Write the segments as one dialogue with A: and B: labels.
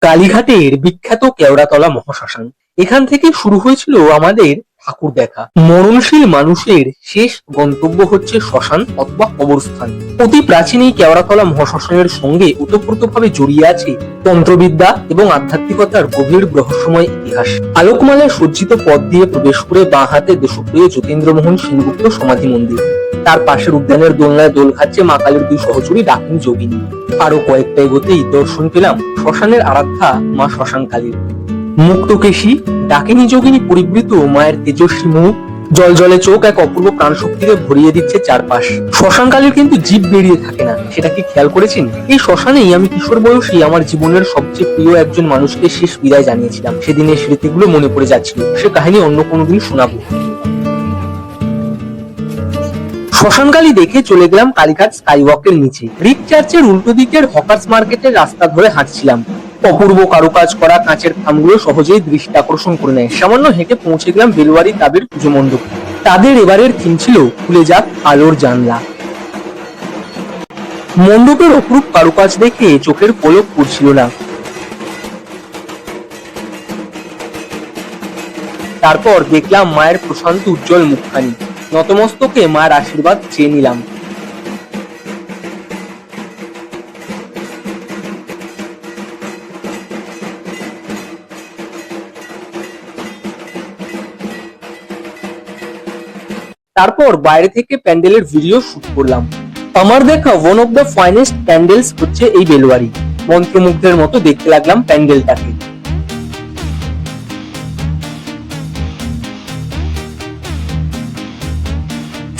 A: কালীঘাটের বিখ্যাত কেওড়াতলা মহাশ্মশান। এখান থেকে শুরু হয়েছিল আমাদের ঠাকুর দেখা। মরণশীল মানুষের শেষ গন্তব্য হচ্ছে শ্মশান অথবা কবরস্থান। অতি প্রাচীন এই কেওড়াতলা মহাশ্মশানের সঙ্গে ওতপ্রোতভাবে জড়িয়ে আছে তন্ত্রবিদ্যা এবং আধ্যাত্মিকতার গভীর রহস্যময় ইতিহাস। আলোকমালায় সজ্জিত পথ দিয়ে প্রবেশ করে বাঁ হাতে দেশপ্রিয় যতীন্দ্রমোহন সেনগুপ্ত সমাধি মন্দির। তার পাশের উদ্যানের দোলনায় দোল খাচ্ছে মা কালীর দুই সহচরী ডাকিন যোগিনী। আরও কয়েকটা এগোতেই দর্শন পেলাম শ্মশানের আরাধ্যা মা শ্মশান কালীর মুক্তকেশী ডাকিনী যোগিনী পরিবৃত মায়ের তেজস্বী মুখ, জল জলে চোখ এক অপূর্ব প্রাণ শক্তিতে ভরিয়ে দিচ্ছে চারপাশ। শ্মশান কালীর কিন্তু জীব বেরিয়ে থাকে না, সেটা কি খেয়াল করেছেন? এই শ্মশানেই আমি কিশোর বয়সী আমার জীবনের সবচেয়ে প্রিয় একজন মানুষকে শেষ বিদায় জানিয়েছিলাম। সেদিনের স্মৃতিগুলো মনে পড়ে যাচ্ছিল। সে কাহিনী অন্য কোনোদিন শোনাবো। শ্মশানকালী দেখে চলে গেলাম কালীঘাট স্কাইওয়াকের নিচে। রিক চার্চের উল্টো দিকের হকার্স মার্কেটের রাস্তা ধরে হাঁটছিলাম। অপূর্ব কারুকাজ করা কাঁচের খামগুলো সহজেই দৃষ্টি আকর্ষণ করে নেয়। সামান্য হেঁটে পৌঁছে গেলাম বেলুয়ারি তাবের পুজো মণ্ডপ। তাদের এবারের থিম ছিল খুলে যাক আলোর জানলা। মণ্ডপের অপরূপ কারুকাজ দেখে চোখের পলক পড়ছিল না। তারপর দেখলাম মায়ের প্রশান্ত উজ্জ্বল মুখখানি। নতমস্তকে মায়ের আশীর্বাদ চেয়ে নিলাম। তারপর বাইরে থেকে প্যান্ডেলের ভিডিও শুট করলাম। আমার দেখা one of the finest pandals হচ্ছে এই বেলুয়ারি। মন্ত্রমুগ্ধের মতো দেখতে লাগলাম প্যান্ডেলটাকে।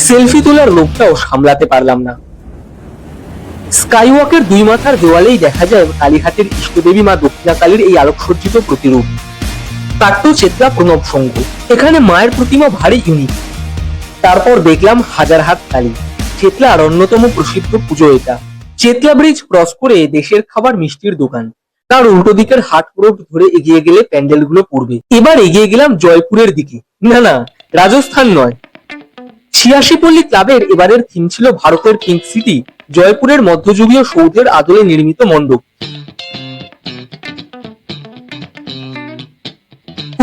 A: সেলফি তোলার লোকটাও সামলাতে পারলাম না। স্কাইওয়াকের দুই মাথার দেওয়ালেই দেখা যায় কালীঘাটের ইষ্টদেবী মা দক্ষিণাকালীর এই আলোকসজ্জিত প্রতিরূপ। কাট্ট চেতলা প্রণব সংঘ এখানে মায়ের প্রতিমা ভারী ইউনিক তারপর দেখলাম হাজার হাত কালী চেতলার অন্যতম প্রসিদ্ধ পুজো এটা। চেতলা ব্রিজ ক্রস করে দেশের খাবার মিষ্টির দোকান। তার উল্টো দিকের হাট রোড ধরে এগিয়ে গেলে প্যান্ডেলগুলো পড়বে। এবার এগিয়ে গেলাম জয়পুরের দিকে। না না, রাজস্থান নয়। ছিয়াশি পল্লী ক্লাবের এবারের থিম ছিল ভারতের পিঙ্ক সিটি জয়পুরের মধ্যযুগীয় সৌধের আদলে নির্মিত মণ্ডপ।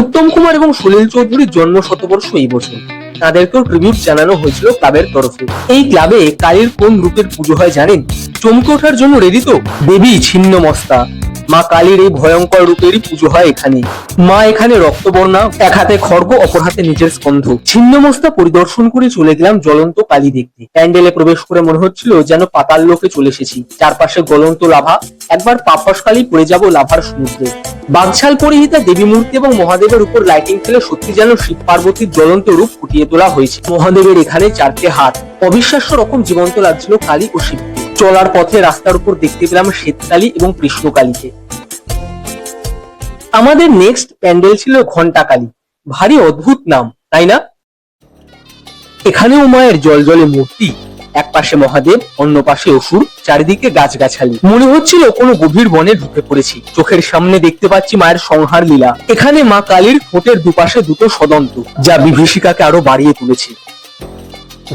A: উত্তম কুমার এবং সলিল চৌধুরীর জন্ম শতবর্ষ এই বছর। তাদেরকেও ট্রিবিউট জানানো হয়েছিল ক্লাবের তরফে। এই ক্লাবে কালীর কোন রূপের পুজো হয় জানেন? চমকে ওঠার জন্য রেডি তো? দেবী, ছিন্ন মস্তা। মা কালীর এই ভয়ঙ্কর রূপেরই পুজো হয় এখানে। মা এখানে রক্তবর্ণা, এক হাতে খড়গ, অপর হাতে নিজের স্কন্ধ। ছিন্নমস্তা পরিদর্শন করে চলে গেলাম জ্বলন্ত কালী দেখতে। প্যান্ডেলে প্রবেশ করে মনে হচ্ছিল যেন পাতাল লোকে চলে এসেছি। চারপাশে জ্বলন্ত লাভা, একবার পাপসকালী পড়ে যাব লাভার সমুদ্রে। বাগছাল পরিহিতা দেবী মূর্তি এবং মহাদেবের উপর লাইটিং ফেলে সত্যি যেন শিব পার্বতীর জ্বলন্ত রূপ ফুটিয়ে তোলা হয়েছে। মহাদেবের এখানে চারটে হাত। অবিশ্বাস্য রকম জীবন্ত লাগছিল কালী ও শিবকে চলার পথে রাস্তার উপর দেখতে পেলাম শ্বেতকালী এবং কৃষ্ণকালীকে আমাদের নেক্সট প্যান্ডেল ছিল ঘন্টাকালী ভারী অদ্ভুত নাম, তাই না? এখানেও মায়ের জল জলে মূর্তি, এক পাশে মহাদেব, অন্য পাশে অসুর, চারিদিকে গাছগাছালি। মনে হচ্ছিল কোনো গভীর বনে ঢুকে পড়েছি। চোখের সামনে দেখতে পাচ্ছি মায়ের সংহার লীলা। এখানে মা কালীর ঠোঁটের দুপাশে দুটো সদন্ত যা বিভীষিকাকে আরও বাড়িয়ে তুলেছে।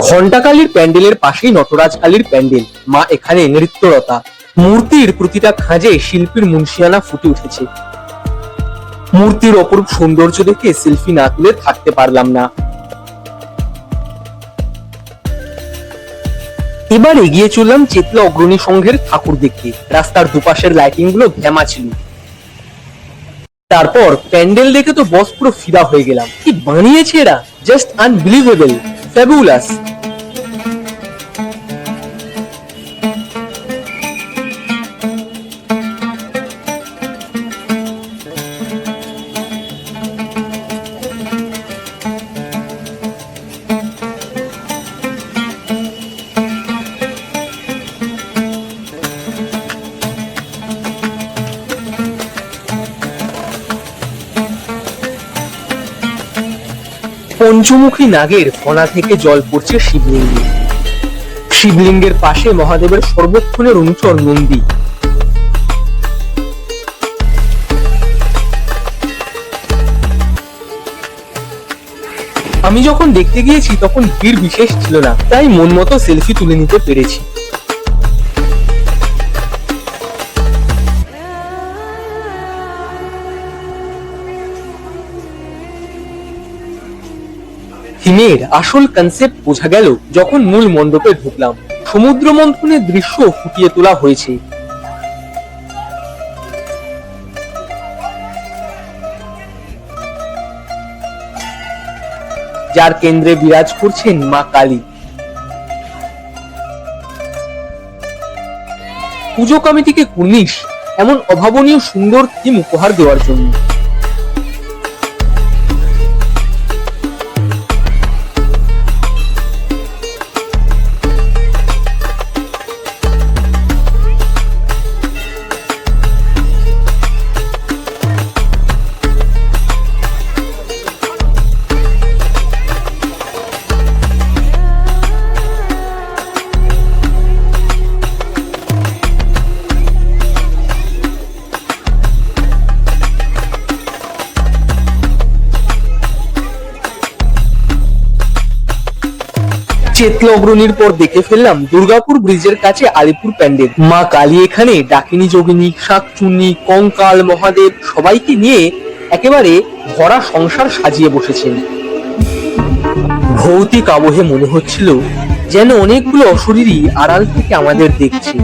A: ঘণ্টাকালীর প্যান্ডেলের পাশেই নটরাজ কালীর প্যান্ডেল, মা এখানে নৃত্যরতা। মূর্তির প্রতিটা খাঁজে শিল্পীর মুন্সিয়ানা ফুটে উঠেছে। মূর্তির অপরূপ সৌন্দর্য দেখে সেলফি না তুলে থাকতে পারলাম না। এবার এগিয়ে চললাম চেতলা অগ্রণী সংঘের ঠাকুর দেখতে। রাস্তার দুপাশের লাইটিংগুলো ঘ্যামা ছিল। তারপর প্যান্ডেল দেখে তো বস পুরো ফিদা হয়ে গেলাম। কি বানিয়েছে এরা? Just unbelievable Fabulous. পঞ্চমুখী নাগের ফনা থেকে জল পড়ছে শিবলিঙ্গে। শিবলিঙ্গের পাশে মহাদেবের সর্বক্ষণের অনুচর নন্দী। আমি যখন দেখতে গিয়েছি, তখন ভিড় বিশেষ ছিল না। তাই মন মতো সেলফি তুলে নিতে পেরেছি। থিমের আসল কনসেপ্ট বোঝা গেল যখন মূল মণ্ডপে ঢুকলাম। সমুদ্র মন্থনের দৃশ্য ফুটিয়ে তোলা হয়েছে। যার কেন্দ্রে বিরাজ করছেন মা কালী। পুজো কমিটিকে কুর্নিশ, এমন অভাবনীয় সুন্দর থিম উপহার দেওয়ার জন্য। চেতলা অগ্রণীর পর দেখে ফেললাম দুর্গাপুর ব্রিজের কাছে আলিপুর প্যান্ডেল। মা কালী এখানে ডাকিনী, যোগিনী, শাকচুন্নি, কঙ্কাল, মহাদেব সবাইকে নিয়ে একেবারে ভরা সংসার সাজিয়ে বসেছেন। ভৌতিক আবহে মনে হচ্ছিল যেন অনেকগুলো অশরীরই আড়াল থেকে আমাদের দেখছে।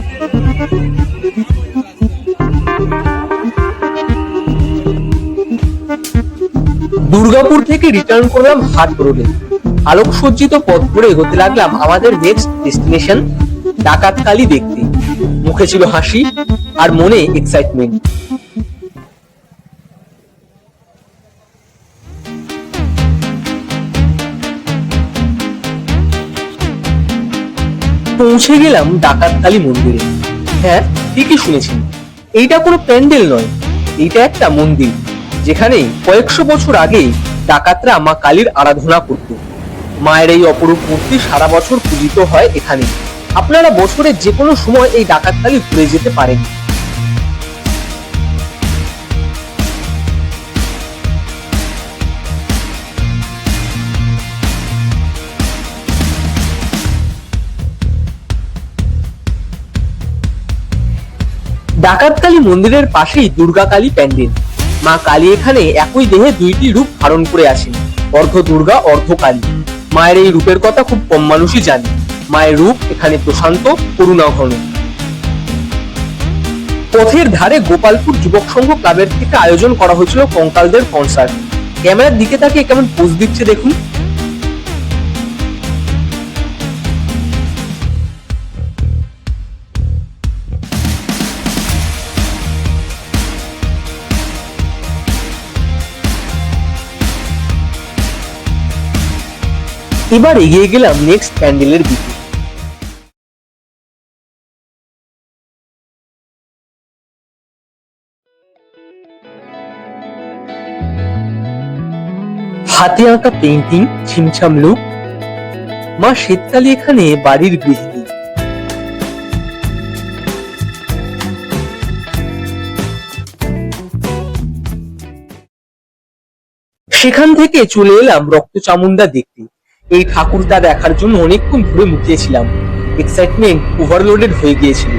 A: দুর্গাপুর থেকে রিটার্ন করলাম হাট রোডে। আলোকসজ্জিত পথ ধরে এগোতে লাগলাম আমাদের নেক্সট ডেস্টিনেশন ডাকাতকালি দেখতে। মুখে ছিল হাসি আর মনে এক্সাইটমেন্ট পৌঁছে গেলাম ডাকাতকালী মন্দিরে। হ্যাঁ ঠিকই শুনেছেন। এইটা কোনো প্যান্ডেল নয়, এইটা একটা মন্দির, যেখানে কয়েকশো বছর আগে ডাকাতরা মা কালীর আরাধনা করত। মায়ের এই অপরূপ মূর্তি সারা বছর পূজিত হয় এখানে। আপনারা বছরের যে কোনো সময় এই ডাকাতকালী ঘুরে যেতে পারেন। ডাকাতকালী মন্দিরের পাশেই দুর্গাকালী প্যান্ডেল। মা কালী এখানে একই দেহে দুইটি রূপ ধারণ করে আছেন অর্ধ দুর্গা, অর্ধ কালী। মায়ের এই রূপের কথা খুব কম মানুষই জানে। মায়ের রূপ এখানে প্রশান্ত করুণা ঘন পথের ধারে গোপালপুর যুবক সংঘ ক্লাবের থেকে আয়োজন করা হয়েছিল কঙ্কালদের কনসার্ট ক্যামেরার দিকে তাকে কেমন পোজ দিচ্ছে দেখুন। এবার এগিয়ে গেলাম নেক্সট প্যান্ডেলের দিকে। হাতে আঁকা পেন্টিং ছিমছাম লুক মা শীতকালী এখানে বাড়ির গৃহিণী। সেখান থেকে চলে এলাম রক্ত চামুন্ডা দেখতে। এই ঠাকুরটা দেখার জন্য অনেকক্ষণ ধরে মুখিয়েছিলাম। এক্সাইটমেন্ট ওভারলোডেড হয়ে গিয়েছিল।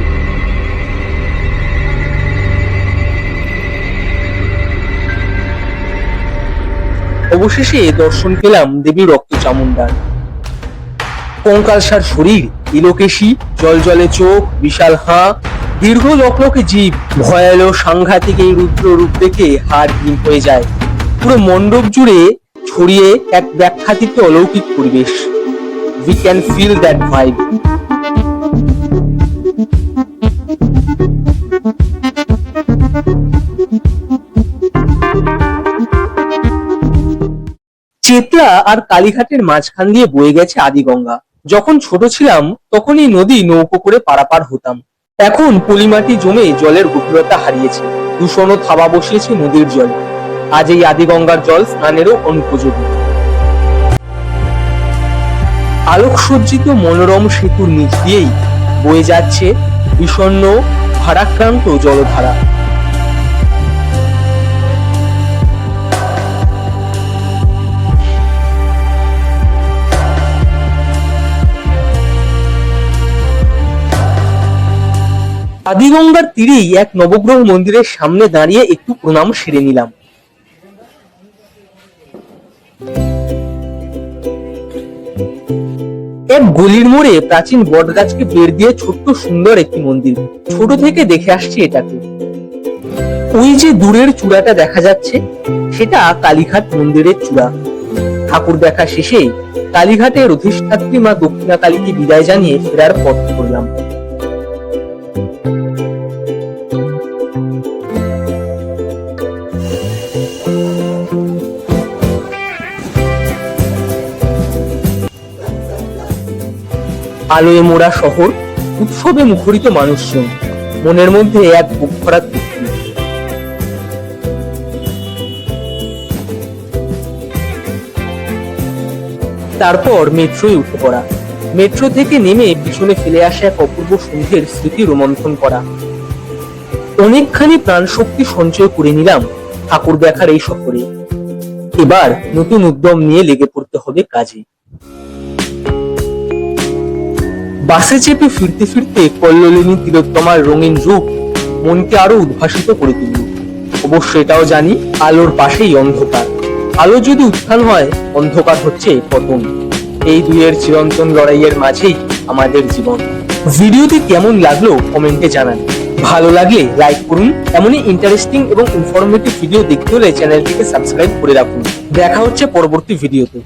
A: অবশেষে দর্শন পেলাম দেবী রক্ত চামুন্ডার কঙ্কালসার শরীর, ইলোকেশী, জল জলে চোখ, বিশাল হাঁ, দীর্ঘ লকলকে জীব, ভয়ালো সাংঘাতিক এই রুদ্র রূপ দেখে হাড় হিম হয়ে যায়। পুরো মণ্ডপ জুড়ে ছড়িয়ে এক ব্যাখ্যাতীত অলৌকিক পরিবেশ। We can feel that vibe Chetla আর কালীঘাটের মাঝখান দিয়ে বয়ে গেছে আদিগঙ্গা। যখন ছোট ছিলাম তখন এই নদী নৌকো করে পারাপার হতাম। এখন পলিমাটি জমে জলের গভীরতা হারিয়েছে। দূষণ ও থাবা বসিয়েছে নদীর জল। আজ এই আদিগঙ্গার জল স্নানেরও অনুপযোগী। আলোকসজ্জিত মনোরম সেতুর নিচ দিয়েই বয়ে যাচ্ছে বিষণ্ণ, ভারাক্রান্ত জলধারা। আদিগঙ্গার তীরেই এক নবগ্রহ মন্দিরের সামনে দাঁড়িয়ে একটু প্রণাম সেরে নিলাম। এক গলির মোড়ে প্রাচীন বটগাছকে বের দিয়ে ছোট্ট সুন্দর একটি মন্দির। ছোট থেকে দেখে আসছি এটাকে। ওই যে দূরের চূড়াটা দেখা যাচ্ছে, সেটা কালীঘাট মন্দিরের চূড়া। ঠাকুর দেখা শেষে কালীঘাটের অধিষ্ঠাত্রী মা দক্ষিণা কালীকে বিদায় জানিয়ে ফেরার পথ করলাম আলোয় মোড়া শহর, উৎসবে মুখরিত মানুষজন, মনের মধ্যে এক বুক ভরা তারপর মেট্রোয় উঠে পড়া। মেট্রো থেকে নেমে পিছনে ফেলে আসা এক অপূর্ব সন্ধ্যের স্মৃতি রোমন্থন করা। অনেকখানি প্রাণ শক্তি সঞ্চয় করে নিলাম ঠাকুর দেখার এই সফরে এবার নতুন উদ্যম নিয়ে লেগে পড়তে হবে কাজে। বাসে চেপে ফিরতে ফিরতে কল্লোলিনী তিলোত্তমার রঙিন রূপ মনকে আরও উদ্ভাসিত করে তুলল। অবশ্য এটাও জানি আলোর পাশেই অন্ধকার। আলো যদি উত্থান হয়, অন্ধকার হচ্ছে পতন। এই দুইয়ের চিরন্তন লড়াইয়ের মাঝেই আমাদের জীবন। ভিডিওটি কেমন লাগল কমেন্টে জানান। ভালো লাগলে লাইক করুন, এমনই ইন্টারেস্টিং এবং ইনফরমেটিভ ভিডিও দেখতে হলে চ্যানেলটিকে সাবস্ক্রাইব করে রাখুন। দেখা হচ্ছে পরবর্তী ভিডিওতে।